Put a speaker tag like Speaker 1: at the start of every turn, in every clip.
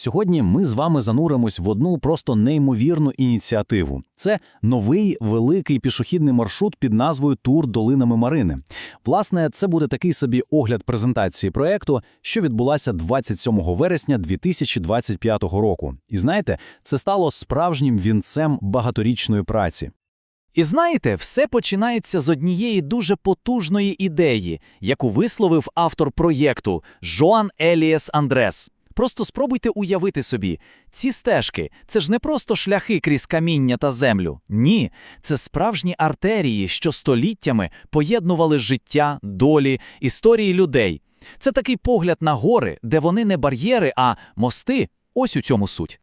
Speaker 1: Сьогодні ми з вами зануримось в одну просто неймовірну ініціативу. Це новий великий пішохідний маршрут під назвою Тур долинами Марини. Власне, це буде такий собі огляд презентації проекту, що відбулася 27 вересня 2025 року. І знаєте, це стало справжнім вінцем багаторічної праці.
Speaker 2: І знаєте, все починається з однієї дуже потужної ідеї, яку висловив автор проєкту Жоан Еліас Андрес. Просто спробуйте уявити собі, ці стежки це ж не просто шляхи крізь каміння та землю. Ні, це справжні артерії, що століттями поєднували життя, долі, історії людей. Це такий погляд на гори, де вони не бар'єри, а мости. Ось у цьому суть.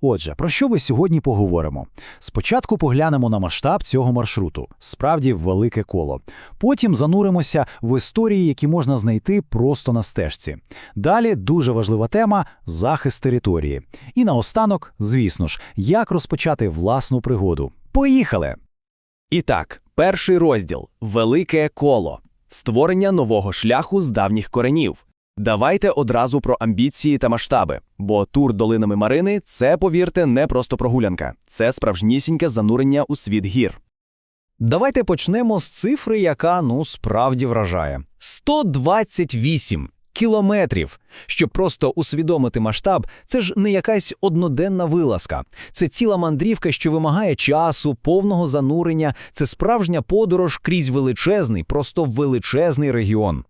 Speaker 1: Отже, про що ви сьогодні поговоримо? Спочатку поглянемо на масштаб цього маршруту, справді велике коло. Потім зануримося в історії, які можна знайти просто на стежці. Далі дуже важлива тема захист території. І наостанок, звісно ж, як розпочати власну пригоду. Поїхали!
Speaker 2: І так, перший розділ Велике коло створення нового шляху з давніх коренів. Давайте одразу про амбіції та масштаби, бо тур долинами Марини це, повірте, не просто прогулянка, це справжнісіньке занурення у світ гір.
Speaker 1: Давайте почнемо з цифри, яка ну справді вражає: 128 кілометрів. Щоб просто усвідомити масштаб, це ж не якась одноденна вилазка. Це ціла мандрівка, що вимагає часу, повного занурення. Це справжня подорож крізь величезний, просто величезний регіон.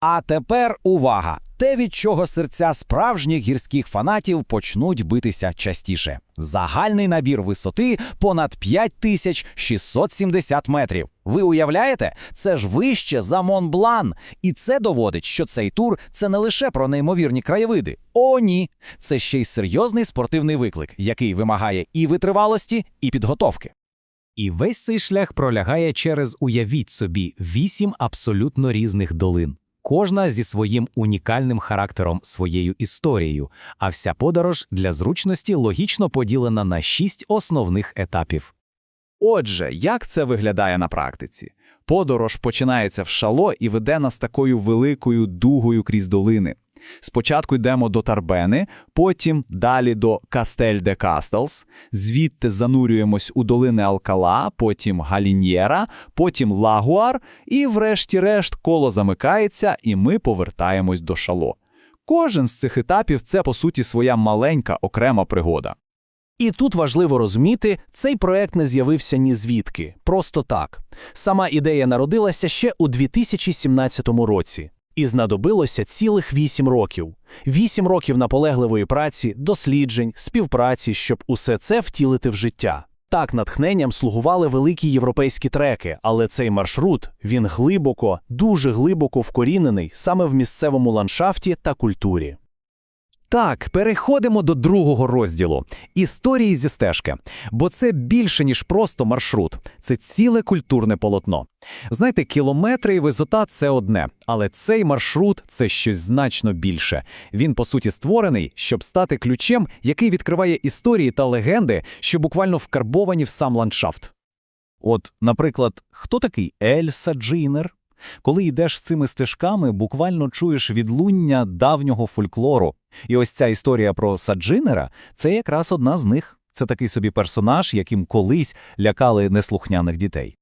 Speaker 3: А тепер увага! Те, від чого серця справжніх гірських фанатів почнуть битися частіше. Загальний набір висоти понад 5670 метрів. Ви уявляєте? Це ж вище за Монблан. І це доводить, що цей тур це не лише про неймовірні краєвиди. О, ні! Це ще й серйозний спортивний виклик, який вимагає і витривалості, і підготовки.
Speaker 4: І весь цей шлях пролягає через, уявіть собі, вісім абсолютно різних долин. Кожна зі своїм унікальним характером, своєю історією, а вся подорож для зручності логічно поділена на шість основних етапів.
Speaker 5: Отже, як це виглядає на практиці? Подорож починається в шало і веде нас такою великою дугою крізь долини. Спочатку йдемо до Тарбени, потім далі до Кастель де Кастелс, звідти занурюємось у долини Алкала, потім Галінєра, потім Лагуар, і врешті-решт коло замикається, і ми повертаємось до шало. Кожен з цих етапів це, по суті, своя маленька окрема пригода.
Speaker 2: І тут важливо розуміти, цей проект не з'явився ні звідки, просто так. Сама ідея народилася ще у 2017 році. І знадобилося цілих вісім років. Вісім років наполегливої праці, досліджень, співпраці, щоб усе це втілити в життя. Так натхненням слугували великі європейські треки, але цей маршрут він глибоко, дуже глибоко вкорінений саме в місцевому ландшафті та культурі.
Speaker 3: Так, переходимо до другого розділу історії зі стежки. Бо це більше, ніж просто маршрут, це ціле культурне полотно. Знаєте, кілометри і висота це одне, але цей маршрут це щось значно більше. Він, по суті, створений, щоб стати ключем, який відкриває історії та легенди, що буквально вкарбовані в сам ландшафт.
Speaker 1: От, наприклад, хто такий Ельса Джинер? Коли йдеш цими стежками, буквально чуєш відлуння давнього фольклору. І ось ця історія про Саджинера – це якраз одна з них. Це такий собі персонаж, яким колись лякали неслухняних дітей.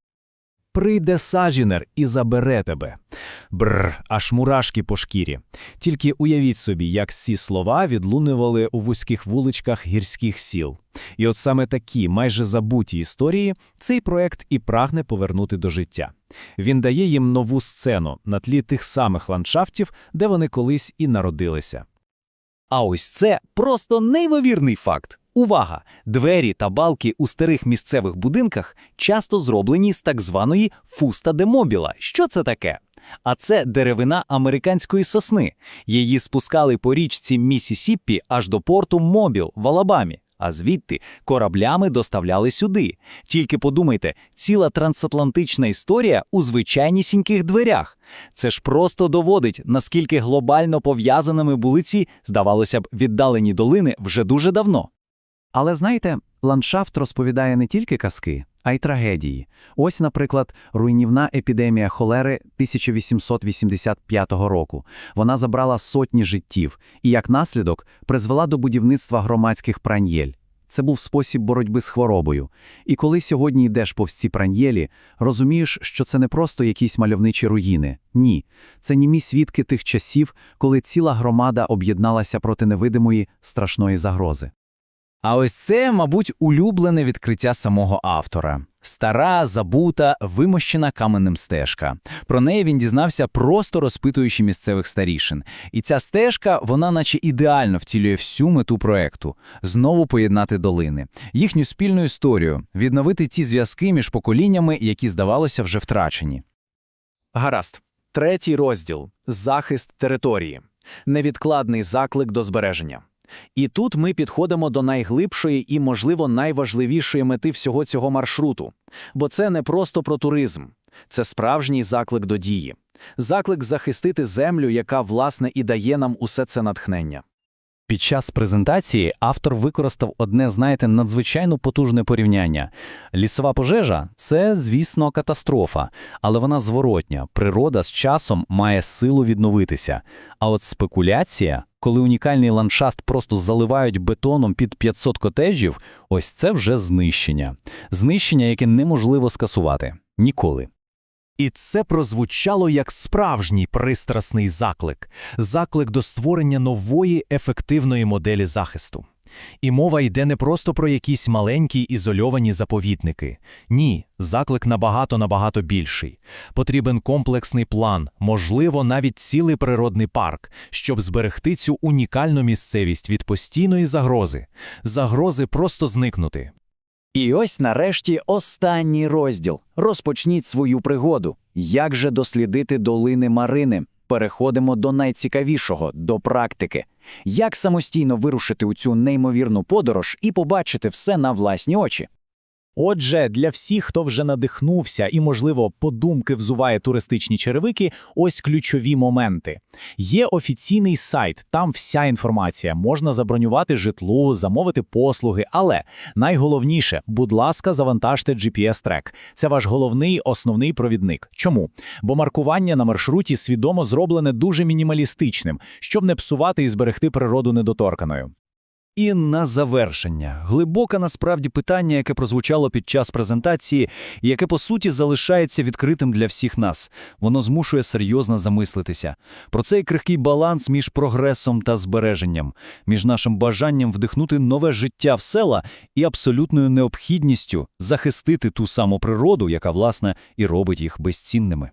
Speaker 1: Прийде Саджінер і забере тебе. Бррр, аж мурашки по шкірі. Тільки уявіть собі, як ці слова відлунювали у вузьких вуличках гірських сіл. І от саме такі майже забуті історії цей проект і прагне повернути до життя. Він дає їм нову сцену на тлі тих самих ландшафтів, де вони колись і народилися.
Speaker 2: А ось це просто неймовірний факт. Увага! Двері та балки у старих місцевих будинках часто зроблені з так званої фуста де мобіла. Що це таке? А це деревина американської сосни. Її спускали по річці Місісіппі аж до порту Мобіл в Алабамі. А звідти кораблями доставляли сюди. Тільки подумайте, ціла трансатлантична історія у звичайнісіньких дверях. Це ж просто доводить, наскільки глобально пов'язаними були ці, здавалося б, віддалені долини вже дуже давно.
Speaker 3: Але знаєте, Ландшафт розповідає не тільки казки, а й трагедії. Ось, наприклад, руйнівна епідемія холери 1885 року. Вона забрала сотні життів і, як наслідок, призвела до будівництва громадських праньєль. Це був спосіб боротьби з хворобою. І коли сьогодні йдеш повз ці праньєлі, розумієш, що це не просто якісь мальовничі руїни. Ні. Це німі свідки тих часів, коли ціла громада об'єдналася проти невидимої страшної загрози.
Speaker 2: А ось це, мабуть, улюблене відкриття самого автора. Стара, забута, вимощена каменем стежка. Про неї він дізнався, просто розпитуючи місцевих старішин. І ця стежка, вона наче ідеально втілює всю мету проекту – знову поєднати долини, їхню спільну історію, відновити ті зв'язки між поколіннями, які, здавалося, вже втрачені.
Speaker 5: Гаразд. Третій розділ – захист території. Невідкладний заклик до збереження. І тут ми підходимо до найглибшої і, можливо, найважливішої мети всього цього маршруту. Бо це не просто про туризм. Це справжній заклик до дії. Заклик захистити землю, яка, власне, і дає нам усе це натхнення.
Speaker 2: Під час презентації автор використав одне, знаєте, надзвичайно потужне порівняння. Лісова пожежа – це, звісно, катастрофа, але вона зворотня. Природа з часом має силу відновитися. А от спекуляція, коли унікальний ландшафт просто заливають бетоном під 500 котеджів, ось це вже знищення. Знищення, яке неможливо скасувати. Ніколи.
Speaker 6: І це прозвучало як справжній пристрасний заклик, заклик до створення нової ефективної моделі захисту. І мова йде не просто про якісь маленькі ізольовані заповідники. Ні, заклик набагато-набагато більший. Потрібен комплексний план, можливо, навіть цілий природний парк, щоб зберегти цю унікальну місцевість від постійної загрози, загрози просто зникнути.
Speaker 2: І ось нарешті останній розділ. Розпочніть свою пригоду. Як же дослідити долини Марини? Переходимо до найцікавішого до практики. Як самостійно вирушити у цю неймовірну подорож і побачити все на власні очі?
Speaker 4: Отже, для всіх, хто вже надихнувся і, можливо, подумки взуває туристичні черевики, ось ключові моменти. Є офіційний сайт, там вся інформація. Можна забронювати житло, замовити послуги, але найголовніше, будь ласка, завантажте GPS-трек. Це ваш головний основний провідник. Чому? Бо маркування на маршруті свідомо зроблене дуже мінімалістичним, щоб не псувати і зберегти природу недоторканою.
Speaker 3: І на завершення глибоке насправді питання, яке прозвучало під час презентації, і яке по суті залишається відкритим для всіх нас. Воно змушує серйозно замислитися про цей крихкий баланс між прогресом та збереженням, між нашим бажанням вдихнути нове життя в села і абсолютною необхідністю захистити ту саму природу, яка власне і робить їх безцінними.